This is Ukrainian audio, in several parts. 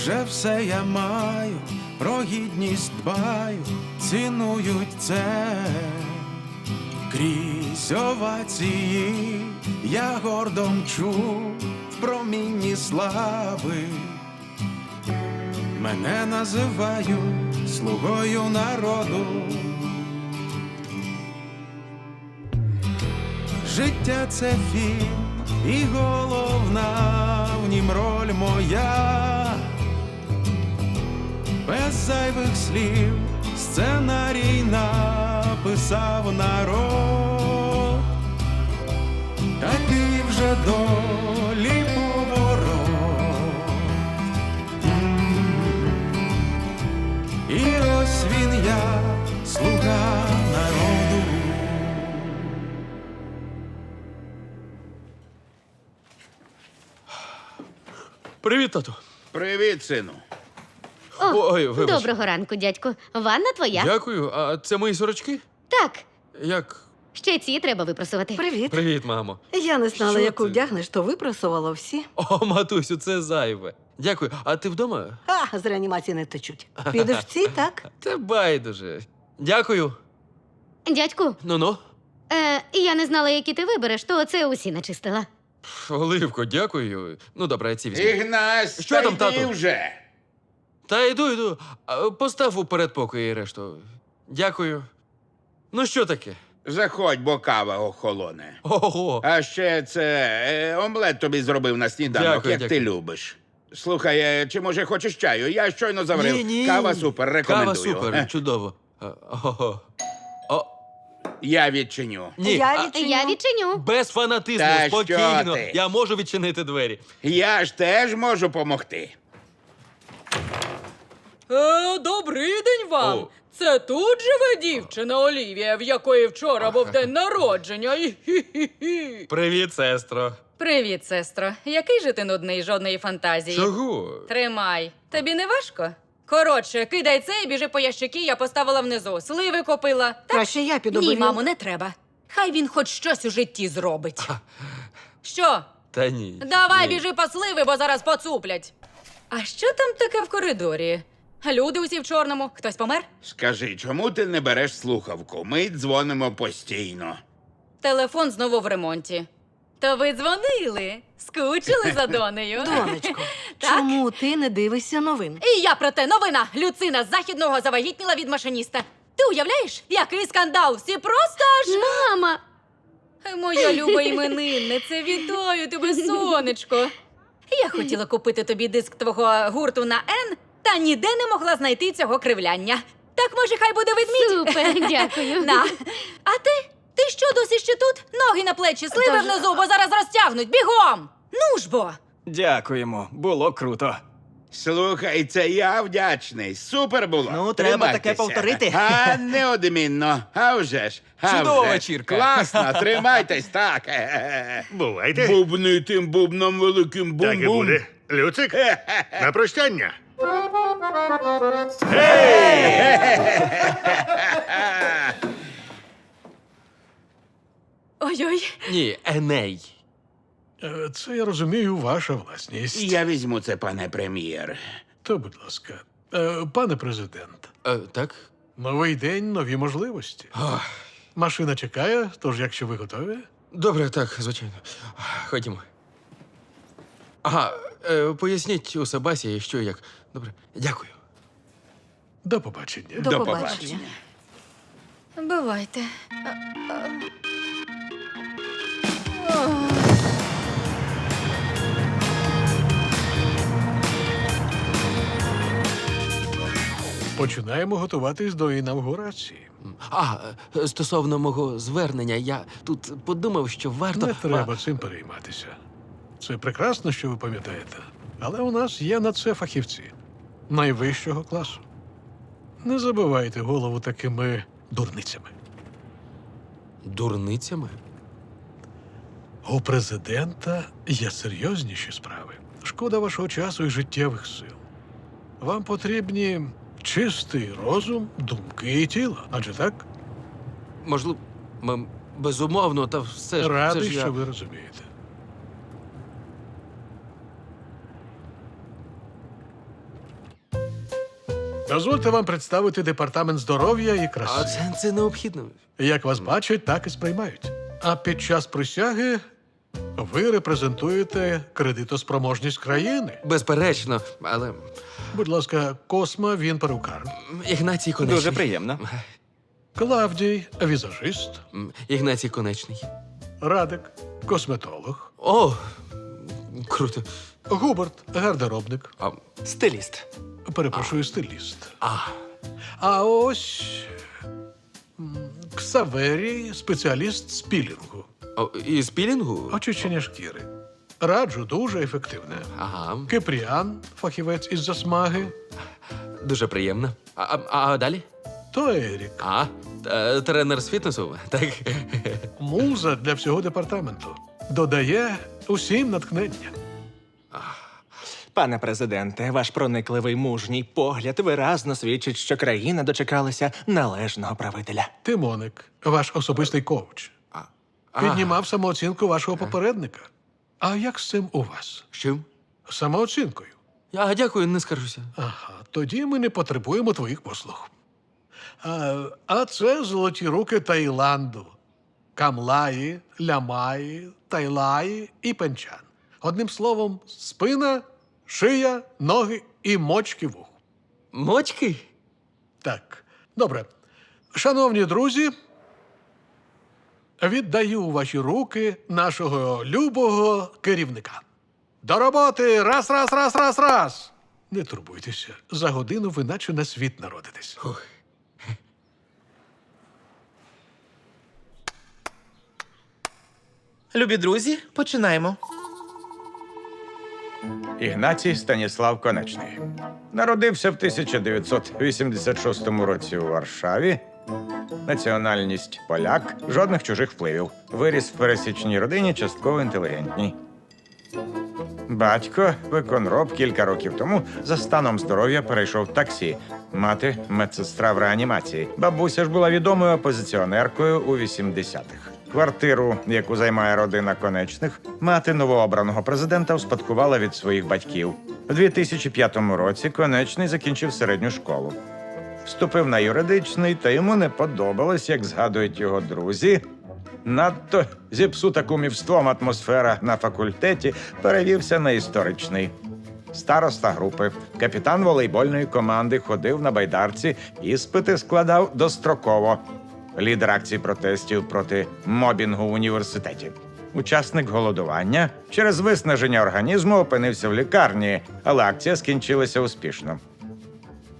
вже все я маю, про гідність дбаю, цінують це. Крізь овації я гордо мчу в промінні слави. Мене називають слугою народу. Життя це фільм, і головна в нім роль моя. Без зайвих слів сценарій написав народ. Такий вже долі поворот. І ось він я, слуга народу. Привіт, тату. Привіт, сину. О, Ой, вибач. доброго ранку, дядьку. Ванна твоя? Дякую. А це мої сорочки? Так, Як? ще ці треба випросувати. Привіт. Привіт, мамо. Я не знала, Що яку ти? вдягнеш, то випросувала всі. О, матусю, це зайве. Дякую. А ти вдома? А, з реанімації не течуть. Підеш в ці, так? Та байдуже. Дякую. Дядьку, Ну-ну. е, я не знала, які ти вибереш, то це усі начистила. Оливко, дякую. Ну, добре, я ці візьму. Ігнась, Що та там, йди тату? вже. Та йду, йду. А, Постав у передпокої решту. Дякую. Ну, що таке? Заходь, бо кава охолоне. Ого. А ще це е, омлет тобі зробив на сніданок, Дякую, як ти любиш. Слухай, е, чи може хочеш чаю? Я щойно заварив. Ні, ні. Кава супер, рекомендую. Кава супер, Е, чудово. А, Ого. О, Я відчиню. ні. Я а, відчиню. Я відчиню. Без фанатизму, Та що спокійно. ти? Я можу відчинити двері. Я ж теж можу помогти. Е, добрий день вам! О. Це тут живе дівчина Олівія, в якої вчора був день народження. Хі-хі-хі. Привіт, сестро. Привіт, сестро. Який же ти нудний, жодної фантазії. Чого? Тримай. Тобі не важко? Коротше, кидай це і біжи по ящики, я поставила внизу. Сливи купила. Так? Краще я піду. Ні, мамо, не треба. Хай він хоч щось у житті зробить. Що? Та ні. Давай ні. біжи по сливи, бо зараз поцуплять. А що там таке в коридорі? Люди усі в чорному. Хтось помер? Скажи, чому ти не береш слухавку? Ми дзвонимо постійно. Телефон знову в ремонті. То ви дзвонили? Скучили за донею? Донечко, Так? чому ти не дивишся новин? І я про те новина. Люцина з західного завагітніла від машиніста. Ти уявляєш, який скандал? Всі просто аж. Мама! Моя люба іменинниця, вітаю тебе, сонечко. Я хотіла купити тобі диск твого гурту на Н, та ніде не могла знайти цього кривляння. Так може, хай буде ведмідь? Супер, дякую. На. А ти? Ти що досі ще тут? Ноги на плечі, сливи Тож- внизу, бо зараз розтягнуть. Бігом! Ну ж бо! Дякуємо, було круто. Слухай, це я вдячний. Супер було. Ну, треба таке повторити. А неодмінно. А вже ж. А Чудова вже ж. вечірка. Класно, тримайтесь так. Бувайте. Бубни тим бубном великим бум-бум. Так і буде. Люцик, на прощання. Ой-ой. Ні, Еней. Е, Це я розумію, ваша власність. Я візьму це, пане прем'єр. То, будь ласка, Е, пане президент, Е, так? новий день, нові можливості. Ох, Машина чекає, тож якщо ви готові, Добре, так, звичайно. Ходімо. Ага, е, поясніть у Себасі, що як. Добре, дякую. до побачення. До, До побачення. побачення. Бувайте. Починаємо готуватись до інавгурації. А, е, стосовно мого звернення, я тут подумав, що варто. Не треба цим перейматися. Це прекрасно, що ви пам'ятаєте. Але у нас є на це фахівці найвищого класу. Не забивайте голову такими дурницями. Дурницями? У президента є серйозніші справи. Шкода вашого часу і життєвих сил. Вам потрібні чистий розум, думки і тіло. Адже так? Можливо, м- безумовно, та все ж. Радий, все ж я... що ви розумієте. Дозвольте вам представити департамент здоров'я і А краси. це, це необхідно. Як вас бачать, так і сприймають. А під час присяги ви репрезентуєте кредитоспроможність країни. Безперечно, але Будь ласка, Косма, він перукар. Ігнатій конечний. Дуже приємно. Клавдій, візажист. М, Ігнатій конечний. Радик, косметолог. О, круто. Губерт, гардеробник. А, Стиліст. Перепрошую, стиліст. а, А ось м, Ксаверій, спеціаліст з пілінгу. о, і з пілінгу? Очищення шкіри. Раджу дуже ефективне. Ага, Кипріан, фахівець із засмаги, дуже приємно. А, а, а далі? то Ерік, А, та- тренер з фітнесу? Так. муза для всього департаменту. Додає усім натхнення. Пане президенте, ваш проникливий мужній погляд виразно свідчить, що країна дочекалася належного правителя. Тимоник, ваш особистий коуч. Піднімав самооцінку вашого попередника. А як з цим у вас? З чим? Самооцінкою. А, дякую, не скаржуся. Ага, тоді ми не потребуємо твоїх послуг. А, а це золоті руки Таїланду. Камлаї, лямаї, тайлаї і пенчан. Одним словом, спина, шия, ноги і мочки вух. Мочки? Так, добре. Шановні друзі, віддаю у ваші руки нашого любого керівника. До роботи! Раз, раз, раз, раз, раз. Не турбуйтеся, за годину ви наче на світ народитесь. Ух. Любі друзі, починаємо. Ігнатій Станіслав Конечний. Народився в 1986 році у Варшаві. Національність поляк, жодних чужих впливів. Виріс в пересічній родині, частково інтелігентній. Батько, виконроб, кілька років тому за станом здоров'я перейшов таксі. Мати медсестра в реанімації. Бабуся ж була відомою опозиціонеркою у 80-х. Квартиру, яку займає родина конечних, мати новообраного президента успадкувала від своїх батьків. У 2005 році конечний закінчив середню школу. Вступив на юридичний, та йому не подобалось, як згадують його друзі. Надто зіпсута кумівством атмосфера на факультеті перевівся на історичний. Староста групи, капітан волейбольної команди ходив на байдарці, іспити складав достроково. Лідер акції протестів проти мобінгу в університеті. Учасник голодування через виснаження організму опинився в лікарні, але акція скінчилася успішно.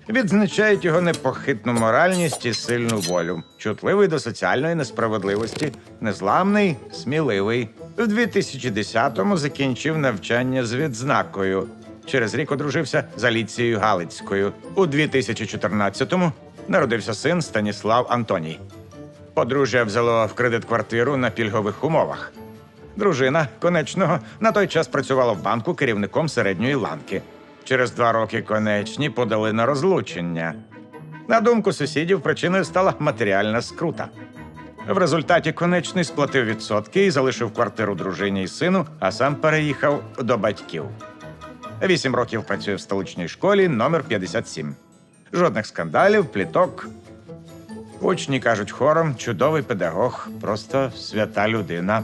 Відзначають його непохитну моральність і сильну волю, чутливий до соціальної несправедливості, незламний, сміливий. В 2010-му закінчив навчання з відзнакою. Через рік одружився з Аліцією Галицькою. У 2014-му народився син Станіслав Антоній. Подружжя взяло в кредит квартиру на пільгових умовах. Дружина конечного на той час працювала в банку керівником середньої ланки. Через два роки конечні подали на розлучення. На думку сусідів, причиною стала матеріальна скрута. В результаті конечний сплатив відсотки і залишив квартиру дружині і сину, а сам переїхав до батьків. Вісім років працює в столичній школі номер 57. Жодних скандалів, пліток. Учні кажуть хором, чудовий педагог, просто свята людина.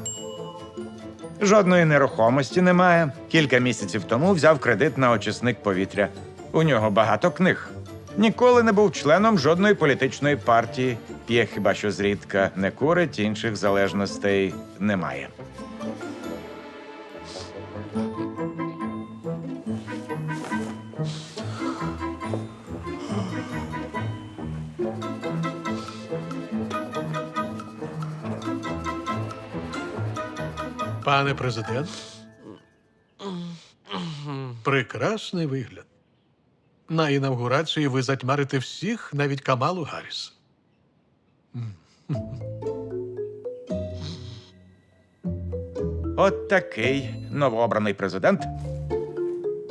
Жодної нерухомості немає. Кілька місяців тому взяв кредит на очисник повітря. У нього багато книг. Ніколи не був членом жодної політичної партії. П'є хіба що зрідка не курить, інших залежностей немає. Пане президент. Прекрасний вигляд. На інавгурації ви затьмарите всіх, навіть Камалу Гарріс. От такий новообраний президент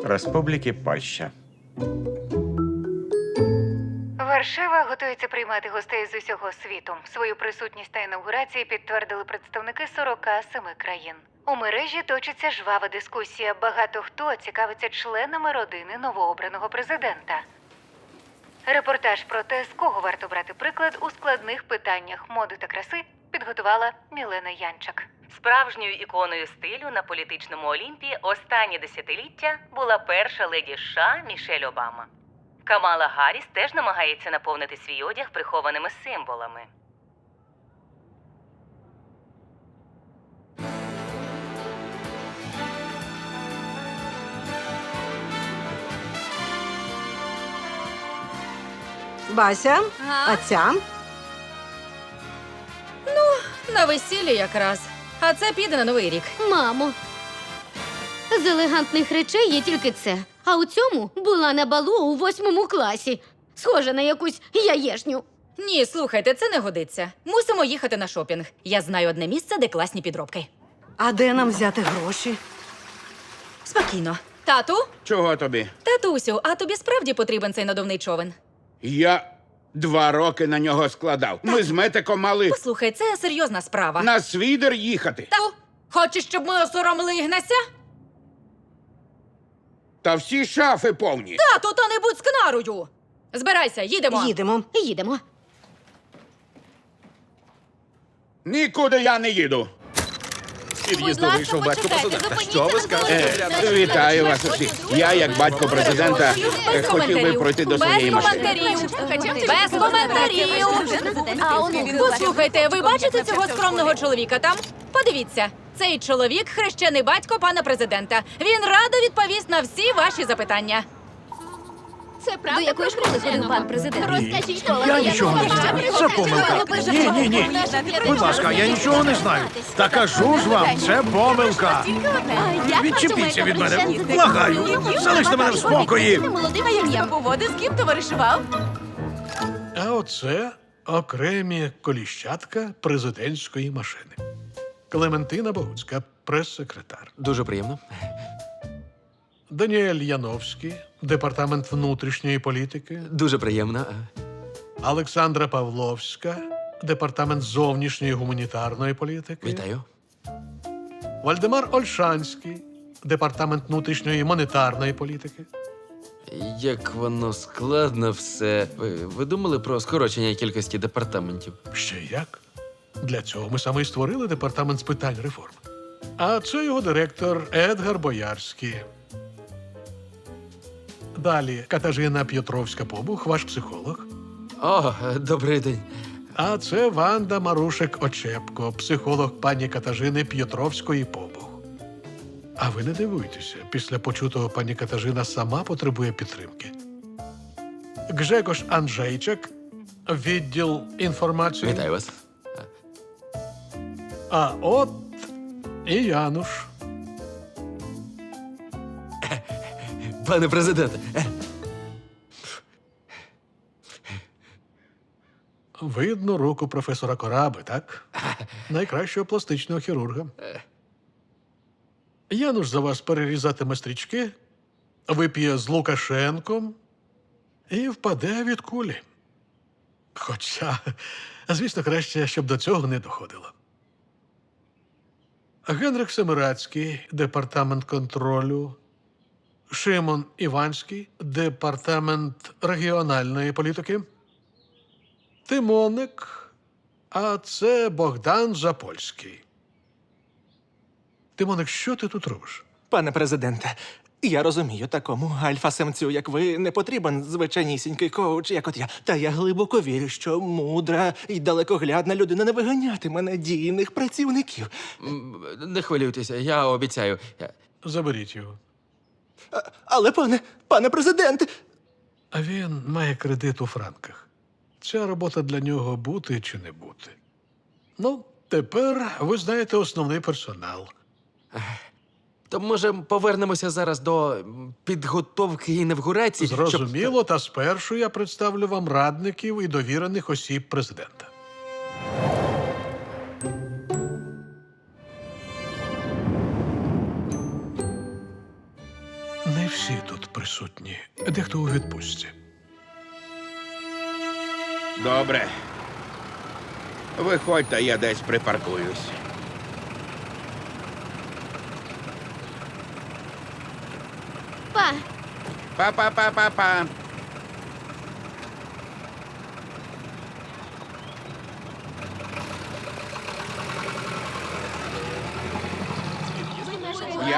Республіки Польща. Варшава готується приймати гостей з усього світу. Свою присутність та інаугурації підтвердили представники 47 країн. У мережі точиться жвава дискусія. Багато хто цікавиться членами родини новообраного президента. Репортаж про те, з кого варто брати приклад у складних питаннях моди та краси, підготувала Мілена Янчак. Справжньою іконою стилю на політичному Олімпі останні десятиліття була перша леді США Мішель Обама. Камала Гарріс теж намагається наповнити свій одяг прихованими символами. Бася, Ага. а ця? На весіллі якраз. А це піде на новий рік. Мамо. З елегантних речей є тільки це. А у цьому була на балу у восьмому класі. Схожа на якусь яєшню. Ні, слухайте, це не годиться. Мусимо їхати на шопінг. Я знаю одне місце, де класні підробки. А де нам взяти гроші? Спокійно. Тату? Чого тобі? Татусю, а тобі справді потрібен цей надувний човен? Я два роки на нього складав. Ми з метиком мали Послухай, це серйозна справа. на свідер їхати. Тату, хочеш, щоб ми осоромили Ігнася? Та всі шафи повні. Тату, то не будь скнарою! Збирайся, їдемо. Їдемо. Їдемо. Нікуди я не їду. Під'їзду вийшов батько президента. Що ви скажете? Е, вітаю вас усіх. Я, як батько президента, е, хотів би пройти до своєї Без машини. коментарів. Без коментарів. Послухайте, ви бачите цього скромного чоловіка там? Подивіться, цей чоловік хрещений батько пана президента. Він радо відповість на всі ваші запитання. Це правда. До якої школи ходив пан президент? Розкажіть, школа. Я нічого не знаю. Це помилка. Ні, ні, ні. Будь ласка, я нічого не знаю. Та кажу ж вам, це помилка. Відчепіться від мене. Благаю. Залиште мене в спокої. Молодим як поводи, з ким товаришував? А оце окремі коліщатка президентської машини. Клементина Богуцька, прес-секретар. Дуже приємно. Даніель Яновський, департамент внутрішньої політики. Дуже приємно. Олександра Павловська, департамент зовнішньої гуманітарної політики. Вітаю. Вальдемар Ольшанський, департамент внутрішньої монетарної політики. Як воно складно все. Ви, ви думали про скорочення кількості департаментів? Ще як? Для цього ми саме і створили департамент з питань реформ. А це його директор Едгар Боярський. Далі Катажина П'єтровська Побух, ваш психолог. О, добрий день. А це Ванда Марушек Очепко, психолог пані Катажини П'єтровської Побух. А ви не дивуйтеся, після почутого пані Катажина сама потребує підтримки. Гжегош Анджейчик, відділ інформації. Вітаю вас. А от і Януш. Пане президенте, е, Видно руку професора Кораби, так? Найкращого пластичного хірурга. Януш за вас перерізатиме стрічки, вип'є з Лукашенком і впаде від кулі. Хоча, звісно, краще, щоб до цього не доходило. Генрих Семирацький, департамент контролю. Шимон Іванський, департамент регіональної політики. Тимоник, а це Богдан Запольський. Тимоник, що ти тут робиш? Пане президенте, я розумію, такому альфа-самцю, як ви, не потрібен звичайнісінький коуч, як от я. Та я глибоко вірю, що мудра і далекоглядна людина не виганятиме надійних працівників. м, не хвилюйтеся, я обіцяю. Я- Заберіть його. А, але, пане, пане президенте, А він має кредит у франках. Ця робота для нього бути чи не бути. Ну, тепер ви знаєте основний персонал. То може повернемося зараз до м, підготовки інавгурації? щоб- Зрозуміло, та спершу я представлю вам радників і довірених осіб президента. Присутні, дехто у відпустці. Добре. Виходьте, я десь припаркуюсь. Па, Па-па-па-па-па.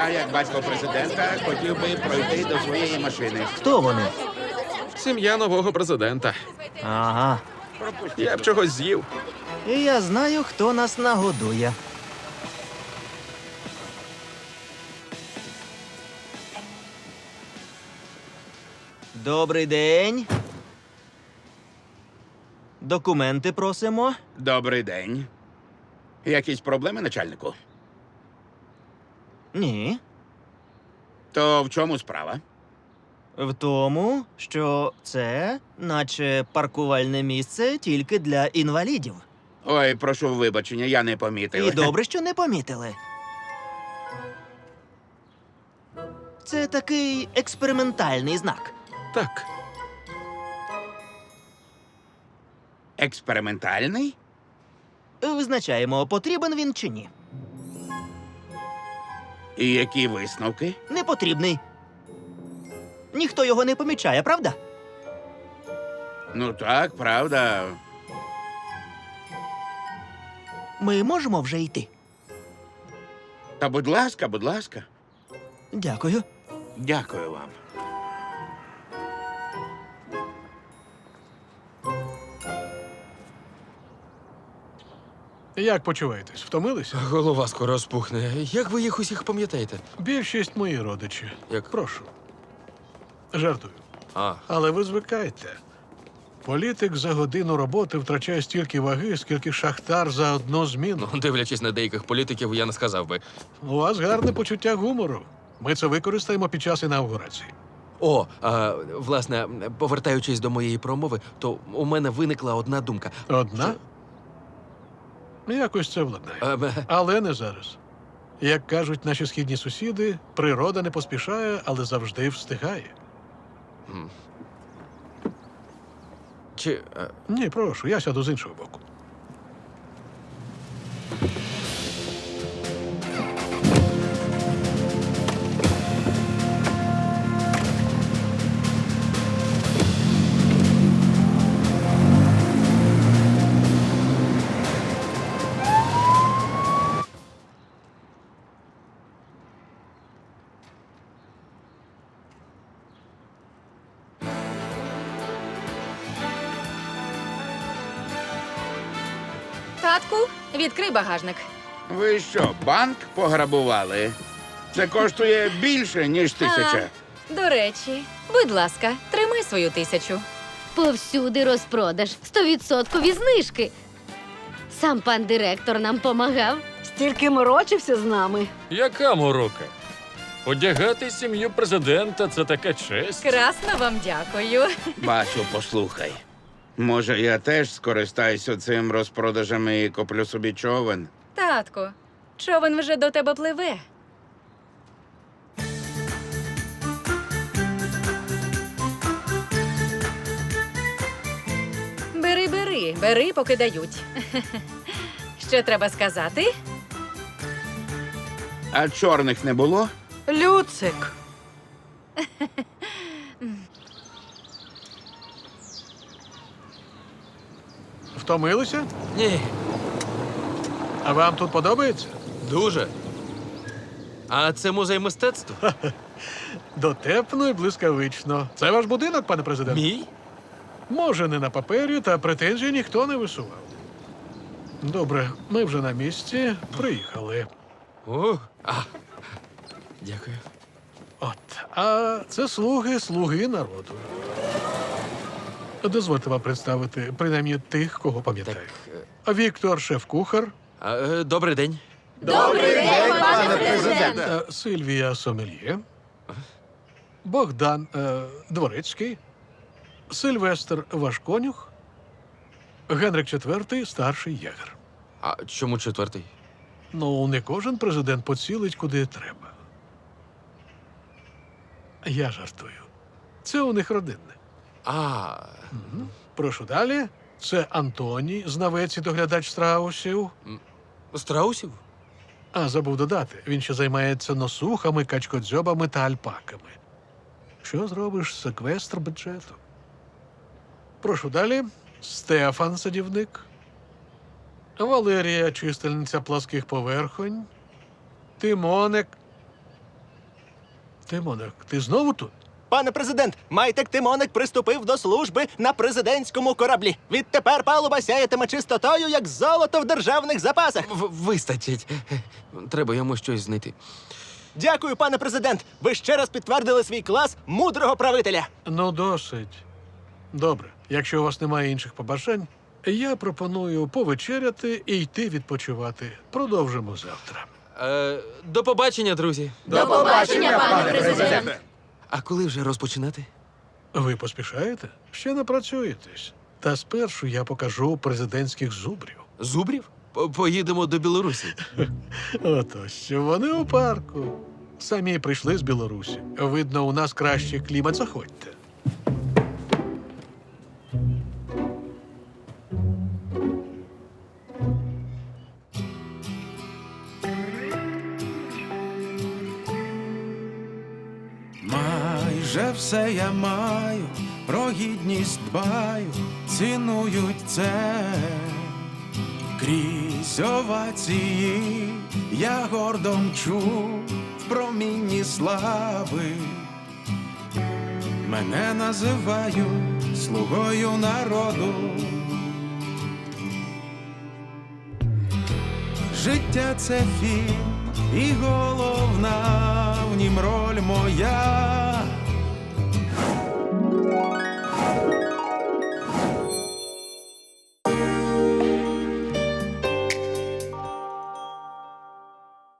Я, як батько президента, хотів би пройти до своєї машини. Хто вони? Сім'я нового президента. Ага. Я б чогось з'їв. І я знаю, хто нас нагодує. Добрий день. Документи просимо. Добрий день. Якісь проблеми, начальнику? Ні. То в чому справа? В тому, що це, наче паркувальне місце тільки для інвалідів. Ой, прошу вибачення, я не помітив. І добре, що не помітили. Це такий експериментальний знак. Так. Експериментальний? Визначаємо, потрібен він чи ні. І які висновки? Непотрібний. Ніхто його не помічає, правда? Ну так, правда. Ми можемо вже йти. Та будь ласка, будь ласка. Дякую. Дякую вам. Як почуваєтесь? Втомилися? Голова скоро розпухне. Як ви їх усіх пам'ятаєте? Більшість мої родичі. Як? Прошу. Жартую. А, Але ви звикайте. Політик за годину роботи втрачає стільки ваги, скільки шахтар за одну зміну. ну дивлячись на деяких політиків, я не сказав би. У вас гарне почуття гумору. Ми це використаємо під час інаугурації. О, а, власне, повертаючись до моєї промови, то у мене виникла одна думка. Одна? Якось це владнає. Але не зараз. Як кажуть наші східні сусіди, природа не поспішає, але завжди встигає. Чи. е, Ні, прошу, я сяду з іншого боку. Татку, відкрий багажник. Ви що, банк пограбували? Це коштує більше, ніж тисяча. До речі, будь ласка, тримай свою тисячу. Повсюди розпродаж, стовідсоткові знижки. Сам пан директор нам помагав. Стільки морочився з нами. Яка морока? Одягати сім'ю президента це така честь. Красно вам дякую. Бачу, послухай. Може, я теж скористаюся цим розпродажами і куплю собі човен. Татку, човен вже до тебе пливе. Бери, бери, бери, поки дають. Що треба сказати? А чорних не було? Люцик. Втомилися? Ні, А вам тут подобається? дуже. А це музей мистецтва? Дотепно і блискавично. Це ваш будинок, пане президент? Мій? Може, не на папері, та претензій ніхто не висував. Добре, ми вже на місці. Приїхали. О, а. Дякую. От. А це слуги, слуги народу. Дозвольте вам представити принаймні тих, кого пам'ятаю. Так. е, Віктор шеф-кухар, е, добрий день. е, Сильвія Сомельє, Богдан е, Дворецький, Сильвестр Вашконюх, Генрик IV, старший єгер. А чому четвертий? Ну, не кожен президент поцілить куди треба. Я жартую. Це у них родинне. А, Прошу далі. Це Антоній, знавець і доглядач страусів. страусів? А забув додати, він ще займається носухами, качкодзьобами та альпаками. Що зробиш секвестр бюджету? Прошу далі. Стефан садівник. Валерія чистильниця плоских поверхонь. Тимоник. Тимоnek, ти знову тут? Пане президент, Майтек Тимоник приступив до служби на президентському кораблі. Відтепер палуба сяятиме чистотою, як золото в державних запасах. В- вистачить. Треба йому щось знайти. Дякую, пане президент. Ви ще раз підтвердили свій клас мудрого правителя. Ну, досить. Добре, якщо у вас немає інших побажань, я пропоную повечеряти і йти відпочивати. Продовжимо завтра. Е, до побачення, друзі. До побачення, пане президент. А коли вже розпочинати? Ви поспішаєте? Ще не працюєтесь. Та спершу я покажу президентських зубрів. Зубрів? По- Поїдемо до Білорусі. Отож, вони у парку. Самі прийшли з Білорусі. Видно, у нас кращий клімат. Заходьте. Майже все я маю, про гідність дбаю, цінують це. Крізь овації я гордо мчу в промінні слави. Мене називають слугою народу. Життя це фільм, і головна в нім роль моя.